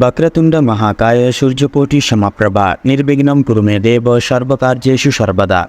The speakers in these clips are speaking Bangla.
বক্রতুণ্ড মহাকায় সূর্যকোটি সমাপ্রভা নির্বিঘ্নম কুরুমে দেব সর্বকার্যেষু সর্বদা।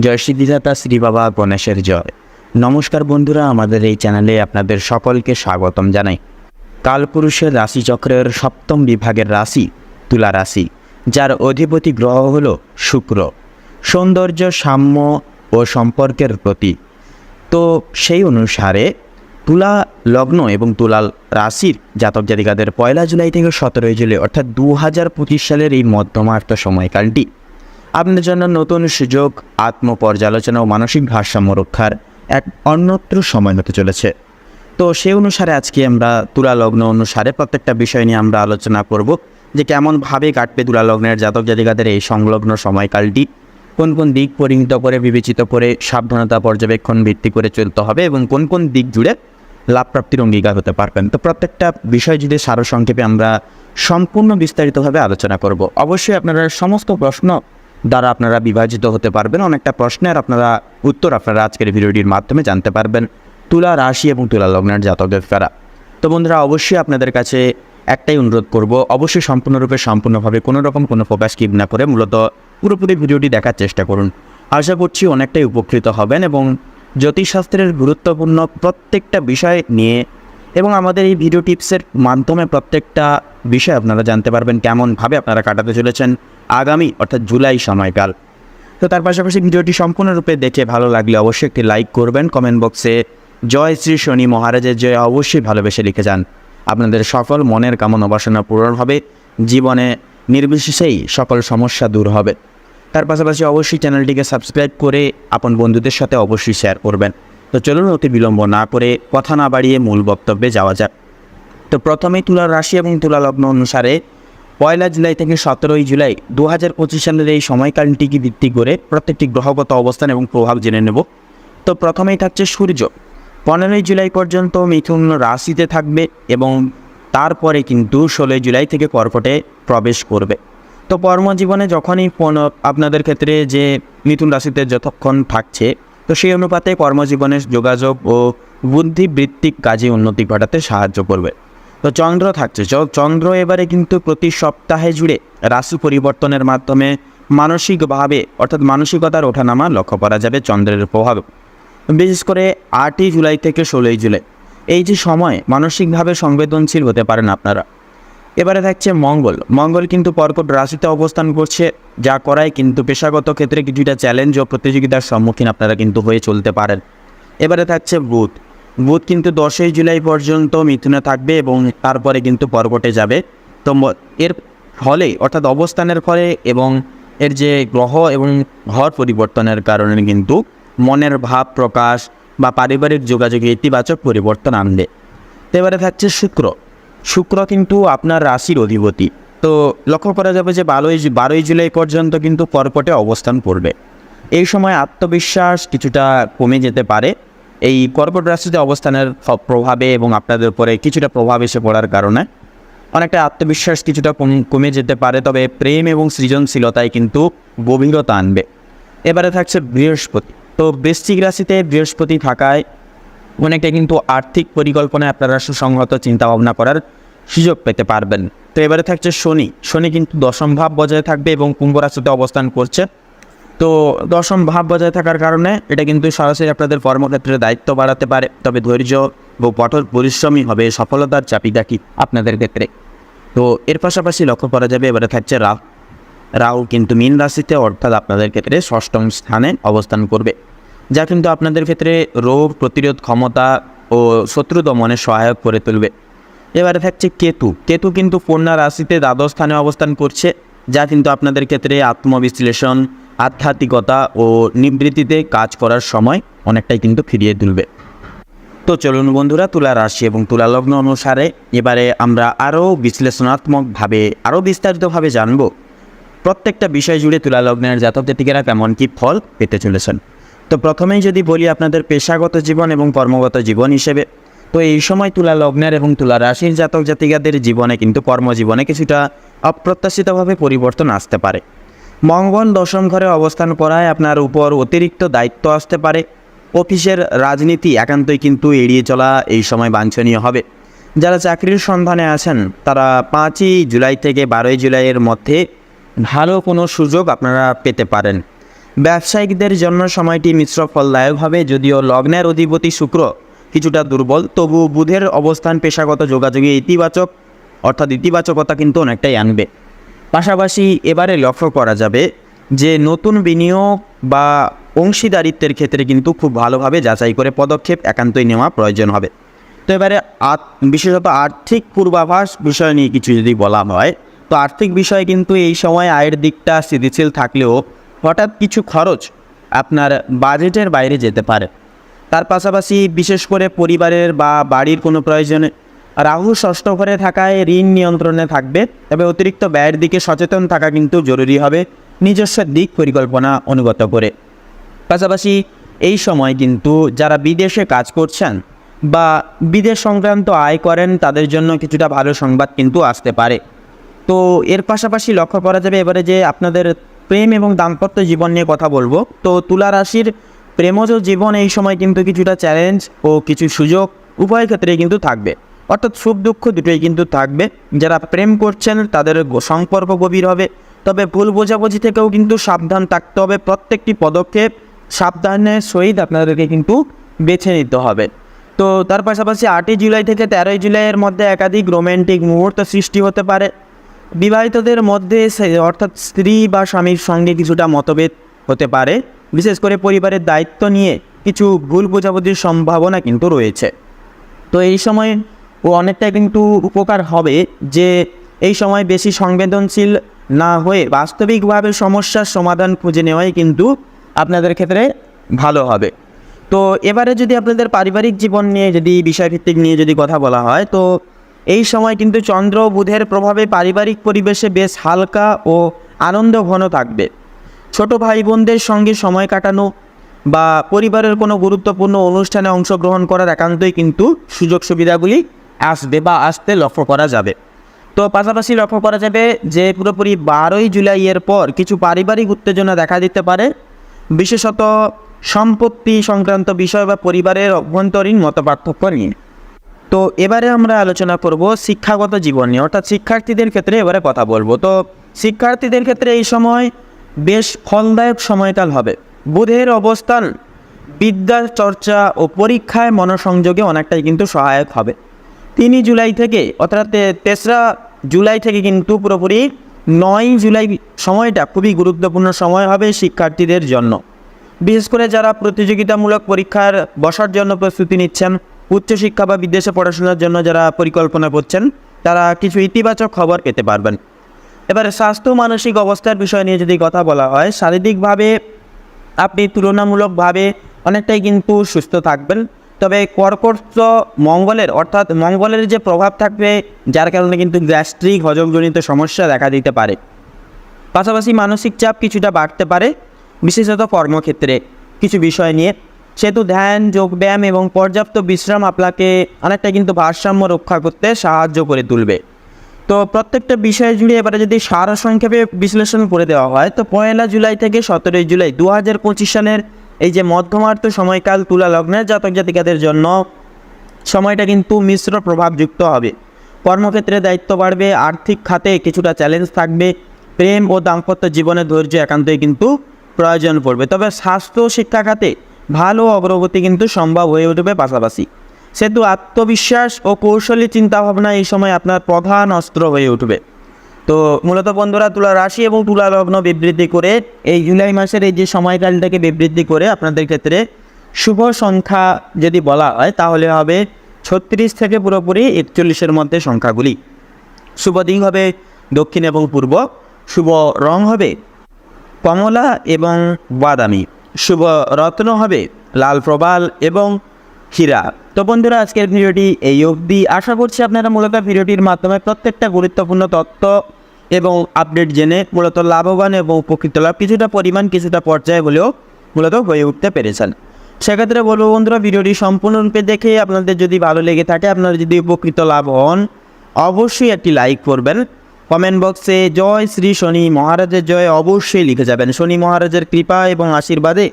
জয় সিদ্ধিদাতা শ্রী বাবা গণেশের জয়। নমস্কার বন্ধুরা, আমাদের এই চ্যানেলে আপনাদের সকলকে স্বাগতম জানাই। কালপুরুষের রাশিচক্রের সপ্তম বিভাগের রাশি, তুলা রাশি, যার অধিপতি গ্রহ হল শুক্র। সৌন্দর্য, সাম্য ও সম্পর্কের প্রতীক। তো সেই অনুসারে তুলা লগ্ন এবং তুলা রাশির জাতক জাতিকাদের পয়লা জুলাই থেকে সতেরোই জুলাই, অর্থাৎ দু হাজার পঁচিশ সালের এই মধ্যমার্থ সময়কালটি। আপনাদের জন্য নতুন সুযোগ, আত্মপর্যালোচনা ও মানসিক ভারসাম্য রক্ষার এক অন্যত্র সময় হতে চলেছে। তো সেই অনুসারে আজকে আমরা তুলা লগ্ন অনুসারে প্রত্যেকটা বিষয় নিয়ে আমরা আলোচনা করব যে কেমনভাবে কাটবে তুলা লগ্নের জাতক জাতিকাদের এই সংলগ্ন সময়কালটি, কোন কোন দিক পরিণত করে, বিবেচিত করে, সাবধানতা পর্যবেক্ষণ ভিত্তি করে চলতে হবে এবং কোন কোন দিক জুড়ে লাভ প্রাপ্তির অঙ্গীকার হতে পারবেন। তো প্রত্যেকটা বিষয় যদি সারসংক্ষেপে আমরা সম্পূর্ণ বিস্তারিতভাবে আলোচনা করব, অবশ্যই আপনারা সমস্ত প্রশ্ন দ্বারা আপনারা বিভাজিত হতে পারবেন। অনেকটা প্রশ্নের আপনারা উত্তর আপনারা আজকের ভিডিওটির মাধ্যমে জানতে পারবেন। তুলা রাশি এবং তুলা লগ্নের জাতকের ফেরা তো বন্ধুরা, অবশ্যই আপনাদের কাছে একটাই অনুরোধ করব, অবশ্যই সম্পূর্ণরূপে, সম্পূর্ণভাবে কোনো রকম কোনো ফোকাস কিপ না করে মূলত পুরোপুরি ভিডিওটি দেখার চেষ্টা করুন। আশা করছি অনেকটাই উপকৃত হবেন এবং জ্যোতিষশাস্ত্রের গুরুত্বপূর্ণ প্রত্যেকটা বিষয় নিয়ে এবং আমাদের এই ভিডিও টিপসের মাধ্যমে প্রত্যেকটা বিষয় আপনারা জানতে পারবেন কেমনভাবে আপনারা কাটাতে চলেছেন আগামী অর্থাৎ জুলাই সময়কাল। তো তার পাশাপাশি ভিডিওটি সম্পূর্ণরূপে দেখে ভালো লাগলে অবশ্যই একটি লাইক করবেন কমেন্ট বক্সে জয় শ্রী শনি মহারাজের জয় অবশ্যই ভালোবেসে লিখে যান। আপনাদের সকল মনের কামনা বাসনা পূরণ হবে, জীবনে নির্বিশেষেই সকল সমস্যা দূর হবে। তার পাশাপাশি অবশ্যই চ্যানেলটিকে সাবস্ক্রাইব করে আপন বন্ধুদের সাথে অবশ্যই শেয়ার করবেন। তো চলুন অতি বিলম্ব না করে কথা না বাড়িয়ে মূল বক্তব্যে যাওয়া যাক। তো প্রথমেই তুলা রাশি এবং তুলা লগ্ন অনুসারে পয়লা জুলাই থেকে সতেরোই জুলাই দু হাজার পঁচিশ সালের এই সময়কালটিকে ভিত্তি করে প্রত্যেকটি গ্রহগত অবস্থান এবং প্রভাব জেনে নেব। তো প্রথমেই থাকছে সূর্য। পনেরোই জুলাই পর্যন্ত মিথুন রাশিতে থাকবে এবং তারপরে কিন্তু ষোলোই জুলাই থেকে কর্কটে প্রবেশ করবে। তো কর্মজীবনে যখনই আপনাদের ক্ষেত্রে যে মিথুন রাশিতে যতক্ষণ থাকছে, তো সেই অনুপাতে কর্মজীবনের যোগাযোগ ও বুদ্ধিবৃত্তিক কাজে উন্নতি ঘটাতে সাহায্য করবে। তো চন্দ্র থাকছে চন্দ্র এবারে কিন্তু প্রতি সপ্তাহে জুড়ে রাশি পরিবর্তনের মাধ্যমে মানসিকভাবে, অর্থাৎ মানসিকতার ওঠানামা লক্ষ্য করা যাবে চন্দ্রের প্রভাব বিশেষ করে আটই জুলাই থেকে ষোলোই জুলাই, এই যে সময় মানসিকভাবে সংবেদনশীল হতে পারেন আপনারা। এবারে থাকছে মঙ্গল। মঙ্গল কিন্তু কর্কট রাশিতে অবস্থান করছে, যা করায় কিন্তু পেশাগত ক্ষেত্রে কিছুটা চ্যালেঞ্জ ও প্রতিযোগিতার সম্মুখীন আপনারা কিন্তু হয়ে চলতে পারেন। এবারে থাকছে বুধ। বুধ কিন্তু দশই জুলাই পর্যন্ত মিথুনে থাকবে এবং তারপরে কিন্তু কর্কটে যাবে। তো এর ফলে অর্থাৎ অবস্থানের ফলে এবং এর যে গ্রহ এবং ঘর পরিবর্তনের কারণে কিন্তু মনের ভাব প্রকাশ বা পারিবারিক যোগাযোগে ইতিবাচক পরিবর্তন আনবে। এবারে থাকছে শুক্র। শুক্র কিন্তু আপনার রাশির অধিপতি। তো লক্ষ্য করা যাবে যে বারোই বারোই জুলাই পর্যন্ত কিন্তু কর্কটে অবস্থান করবে এই সময় আত্মবিশ্বাস কিছুটা কমে যেতে পারে। এই কর্কট রাশিতে অবস্থানের প্রভাবে এবং আপনাদের উপরে কিছুটা প্রভাব এসে পড়ার কারণে অনেকটা আত্মবিশ্বাস কিছুটা কমে যেতে পারে। তবে প্রেম এবং সৃজনশীলতায় কিন্তু গভীরতা আনবে। এবারে থাকছে বৃহস্পতি। তো বৃশ্চিক রাশিতে বৃহস্পতি থাকায় অনেকটা কিন্তু আর্থিক পরিকল্পনায় আপনারা সুসংহত চিন্তাভাবনা করার সুযোগ পেতে পারবেন। তো এবারে থাকছে শনি। শনি কিন্তু দশম ভাব বজায় থাকবে এবং কুম্ভ রাশিতে অবস্থান করছে। তো দশম ভাব বজায় থাকার কারণে এটা কিন্তু সরাসরি আপনাদের কর্মক্ষেত্রে দায়িত্ব বাড়াতে পারে। তবে ধৈর্য ও কঠোর পরিশ্রমী হবে সফলতার চাপিদাকি আপনাদের ক্ষেত্রে। তো এর পাশাপাশি লক্ষ্য করা যাবে, এবারে থাকছে রাহু রাহু কিন্তু মীন রাশিতে অর্থাৎ আপনাদের ক্ষেত্রে ষষ্ঠম স্থানে অবস্থান করবে। যা কিন্তু আপনাদের ক্ষেত্রে রোগ প্রতিরোধ ক্ষমতা ও শত্রু দমনে সহায়ক করে তুলবে। এবারে থাকছে কেতু। কেতু কিন্তু কন্যা রাশিতে দ্বাদশ স্থানে অবস্থান করছে, যা কিন্তু আপনাদের ক্ষেত্রে আত্মবিশ্লেষণ, আধ্যাত্মিকতা ও নিবৃত্তিতে কাজ করার সময় অনেকটাই কিন্তু ফিরিয়ে তুলবে। তো চলুন বন্ধুরা, তুলা রাশি এবং তুলা লগ্ন অনুসারে এবারে আমরা আরও বিশ্লেষণাত্মকভাবে, আরও বিস্তারিতভাবে জানব। প্রত্যেকটা বিষয় জুড়ে তুলা লগ্নের জাতক জাতিকেরা কেমন কী ফল পেতে চলেছেন। তো প্রথমেই যদি বলি আপনাদের পেশাগত জীবন এবং কর্মগত জীবন হিসেবে তো এই সময় তুলা লগ্নের এবং তুলা রাশির জাতক জাতিকাদের জীবনে কিন্তু কর্মজীবনে কিছুটা অপ্রত্যাশিতভাবে পরিবর্তন আসতে পারে। মঙ্গল দশম ঘরে অবস্থান করায় আপনার উপর অতিরিক্ত দায়িত্ব আসতে পারে। অফিসের রাজনীতি একান্তই কিন্তু এড়িয়ে চলা এই সময় বাঞ্ছনীয় হবে। যারা চাকরির সন্ধানে আছেন, তারা পাঁচই জুলাই থেকে বারোই জুলাইয়ের মধ্যে ভালো কোনো সুযোগ আপনারা পেতে পারেন। ব্যবসায়িকদের জন্য সময়টি মিশ্র ফলদায়ক হবে, যদিও লগ্নের অধিপতি শুক্র কিছুটা দুর্বল। তবু বুধের অবস্থান, পেশাগত যোগাযোগে ইতিবাচক, অর্থাৎ ইতিবাচকতা কিন্তু অনেকটাই আনবে। পাশাপাশি এবারে লক্ষ্য করা যাবে যে, নতুন বিনিয়োগ বা অংশীদারিত্বের ক্ষেত্রে কিন্তু খুব ভালোভাবে যাচাই করে পদক্ষেপ একান্তই নেওয়া প্রয়োজন হবে। তো এবারে বিশেষত আর্থিক পূর্বাভাস বিষয় নিয়ে কিছু যদি বলা হয়, তো আর্থিক বিষয়ে কিন্তু এই সময় আয়ের দিকটা স্থিতিশীল থাকলেও হঠাৎ কিছু খরচ আপনার বাজেটের বাইরে যেতে পারে। তার পাশাপাশি বিশেষ করে পরিবারের বা বাড়ির কোনো প্রয়োজনে, রাহু ষষ্ঠ ঘরে থাকায় ঋণ নিয়ন্ত্রণে থাকবে, তবে অতিরিক্ত ব্যয়ের দিকে সচেতন থাকা কিন্তু জরুরি হবে নিজস্ব দিক পরিকল্পনা অনুগত করে। পাশাপাশি এই সময় কিন্তু যারা বিদেশে কাজ করছেন বা বিদেশ সংক্রান্ত আয় করেন, তাদের জন্য কিছুটা ভালো সংবাদ কিন্তু আসতে পারে। তো এর পাশাপাশি লক্ষ্য করা যাবে এবারে যে আপনাদের প্রেম এবং দাম্পত্য জীবন নিয়ে কথা বলব। তো তুলা রাশির প্রেমজ জীবন এই সময় কিন্তু কিছুটা চ্যালেঞ্জ ও কিছু সুযোগ উভয় ক্ষেত্রে কিন্তু থাকবে। অর্থাৎ সুখ দুঃখ দুটোই কিন্তু থাকবে। যারা প্রেম করছেন, তাদের সম্পর্ক গভীর হবে। তবে ভুল বোঝাবুঝি থেকেও কিন্তু সাবধান থাকতে হবে। প্রত্যেকটি পদক্ষেপ সাবধানের সহিত আপনাদেরকে কিন্তু বেছে নিতে হবে। তো তার পাশাপাশি আটই জুলাই থেকে তেরোই জুলাইয়ের মধ্যে একাধিক রোমান্টিক মুহূর্ত সৃষ্টি হতে পারে। বিবাহিতদের মধ্যে অর্থাৎ স্ত্রী বা স্বামীর সঙ্গে কিছুটা মতভেদ হতে পারে। বিশেষ করে পরিবারের দায়িত্ব নিয়ে কিছু ভুল বোঝাবুঝির সম্ভাবনা কিন্তু রয়েছে। তো এই সময় ও অনেকটা কিন্তু উপকার হবে যে এই সময় বেশি সংবেদনশীল না হয়ে বাস্তবিকভাবে সমস্যার সমাধান খুঁজে নেওয়াই কিন্তু আপনাদের ক্ষেত্রে ভালো হবে। তো এবারে যদি আপনাদের পারিবারিক জীবন নিয়ে যদি বিষয়ভিত্তিক নিয়ে যদি কথা বলা হয়, তো এই সময় কিন্তু চন্দ্র বুধের প্রভাবে পারিবারিক পরিবেশে বেশ হালকা ও আনন্দ ঘন থাকবে। ছোট ভাই বোনদের সঙ্গে সময় কাটানো বা পরিবারের কোনো গুরুত্বপূর্ণ অনুষ্ঠানে অংশগ্রহণ করার একান্তই কিন্তু সুযোগ সুবিধাগুলি আসবে বা আসতে লক্ষ্য করা যাবে। তো পাশাপাশি লক্ষ্য করা যাবে যে পুরোপুরি বারোই জুলাইয়ের পর কিছু পারিবারিক উত্তেজনা দেখা দিতে পারে। বিশেষত সম্পত্তি সংক্রান্ত বিষয় বা পরিবারের অভ্যন্তরীণ মতপার্থক্য নিয়ে। তো এবারে আমরা আলোচনা করব শিক্ষাগত জীবন নিয়ে। অর্থাৎ শিক্ষার্থীদের ক্ষেত্রে এবারে কথা বলব। তো শিক্ষার্থীদের ক্ষেত্রে এই সময় বেশ ফলদায়ক সময়কাল হবে। বুধের অবস্থান, বিদ্যা চর্চা ও পরীক্ষায় মনোসংযোগে অনেকটাই কিন্তু সহায়ক হবে। তিন জুলাই থেকে, অর্থাৎ তেসরা জুলাই থেকে কিন্তু পুরোপুরি নয় জুলাই সময়টা খুবই গুরুত্বপূর্ণ সময় হবে শিক্ষার্থীদের জন্য। বিশেষ করে যারা প্রতিযোগিতামূলক পরীক্ষার বসার জন্য প্রস্তুতি নিচ্ছেন, উচ্চশিক্ষা বা বিদেশে পড়াশোনার জন্য যারা পরিকল্পনা করছেন, তারা কিছু ইতিবাচক খবর পেতে পারবেন। এবারে স্বাস্থ্য মানসিক অবস্থার বিষয় নিয়ে যদি কথা বলা হয়, শারীরিকভাবে আপনি তুলনামূলকভাবে অনেকটাই কিন্তু সুস্থ থাকবেন। তবে কর্কট মঙ্গলের, অর্থাৎ মঙ্গলের যে প্রভাব থাকবে, যার কারণে কিন্তু গ্যাস্ট্রিক হজমজনিত সমস্যা দেখা দিতে পারে। পাশাপাশি মানসিক চাপ কিছুটা বাড়তে পারে, বিশেষত কর্মক্ষেত্রে। কিছু বিষয় নিয়ে সেহেতু ধ্যান, যোগব্যায়াম এবং পর্যাপ্ত বিশ্রাম আপনাকে অনেকটা কিন্তু ভারসাম্য রক্ষা করতে সাহায্য করে তুলবে। তো প্রত্যেকটা বিষয় জুড়ে এবারে যদি সারা সংক্ষেপে বিশ্লেষণ করে দেওয়া হয়, তো পয়লা জুলাই থেকে সতেরোই জুলাই দু হাজার পঁচিশ সালের এই যে মধ্যমার্থ সময়কাল তুলা লগ্নের জাতক জাতিকাদের জন্য সময়টা কিন্তু মিশ্র প্রভাবযুক্ত হবে। কর্মক্ষেত্রে দায়িত্ব বাড়বে, আর্থিক খাতে কিছুটা চ্যালেঞ্জ থাকবে, প্রেম ও দাম্পত্য জীবনে ধৈর্য একান্তই কিন্তু প্রয়োজন পড়বে। তবে স্বাস্থ্য শিক্ষা খাতে ভালো অগ্রগতি কিন্তু সম্ভব হয়ে উঠবে পাশাপাশি। সেহেতু আত্মবিশ্বাস ও কৌশলী চিন্তাভাবনা এই সময় আপনার প্রধান অস্ত্র হয়ে উঠবে। তো মূলত বন্ধুরা, তুলা রাশি এবং তুলা লগ্ন বিবৃতি করে এই জুলাই মাসের এই যে সময়কালটাকে বিবৃতি করে আপনাদের ক্ষেত্রে শুভ সংখ্যা যদি বলা হয়, তাহলে হবে ছত্রিশ থেকে পুরোপুরি একচল্লিশের মধ্যে সংখ্যাগুলি। শুভ দিক হবে দক্ষিণ এবং পূর্ব, শুভ রং হবে কমলা এবং বাদামি, শুভ রত্ন হবে লাল প্রবাল এবং হীরা। তো বন্ধুরা, আজকের ভিডিওটি এই অবধি। আশা করছি আপনারা মূলত ভিডিওটির মাধ্যমে প্রত্যেকটা গুরুত্বপূর্ণ তথ্য এবং আপডেট জেনে মূলত লাভবান এবং উপকৃত লাভ কিছুটা পরিমাণ, কিছুটা পর্যায়ে হলেও মূলত হয়ে উঠতে পেরেছেন। সেক্ষেত্রে বলব বন্ধুরা, ভিডিওটি সম্পূর্ণরূপে দেখে আপনাদের যদি ভালো লেগে থাকে, আপনারা যদি উপকৃত লাভ হন, অবশ্যই একটি লাইক করবেন। কমেন্ট বক্সে জয় শ্রী শনি মহারাজের জয় অবশ্যই লিখে যাবেন। শনি মহারাজের কৃপা এবং আশীর্বাদে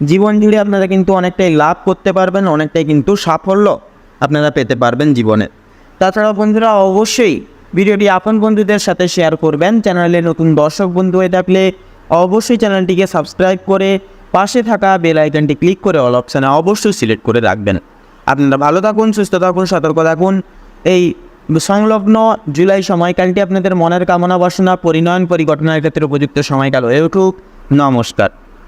জীবন জুড়ে আপনারা কিন্তু অনেকটাই লাভ করতে পারবেন, অনেকটাই কিন্তু সাফল্য আপনারা পেতে পারবেন জীবনে। তাছাড়া বন্ধুরা, অবশ্যই ভিডিওটি আপন বন্ধুদের সাথে শেয়ার করবেন। চ্যানেলে নতুন দর্শক বন্ধু হয়ে থাকলে অবশ্যই চ্যানেলটিকে সাবস্ক্রাইব করে পাশে থাকা বেল আইকনটি ক্লিক করে অল অপশানে অবশ্যই সিলেক্ট করে রাখবেন। আপনারা ভালো থাকুন, সুস্থ থাকুন, সতর্ক থাকুন। এই সংলগ্ন জুলাই সময়কালটি আপনাদের মনের কামনা বাসনা, পরিণয়ন, পরিঘটনার ক্ষেত্রে উপযুক্ত সময়কাল হয়ে উঠুক। নমস্কার।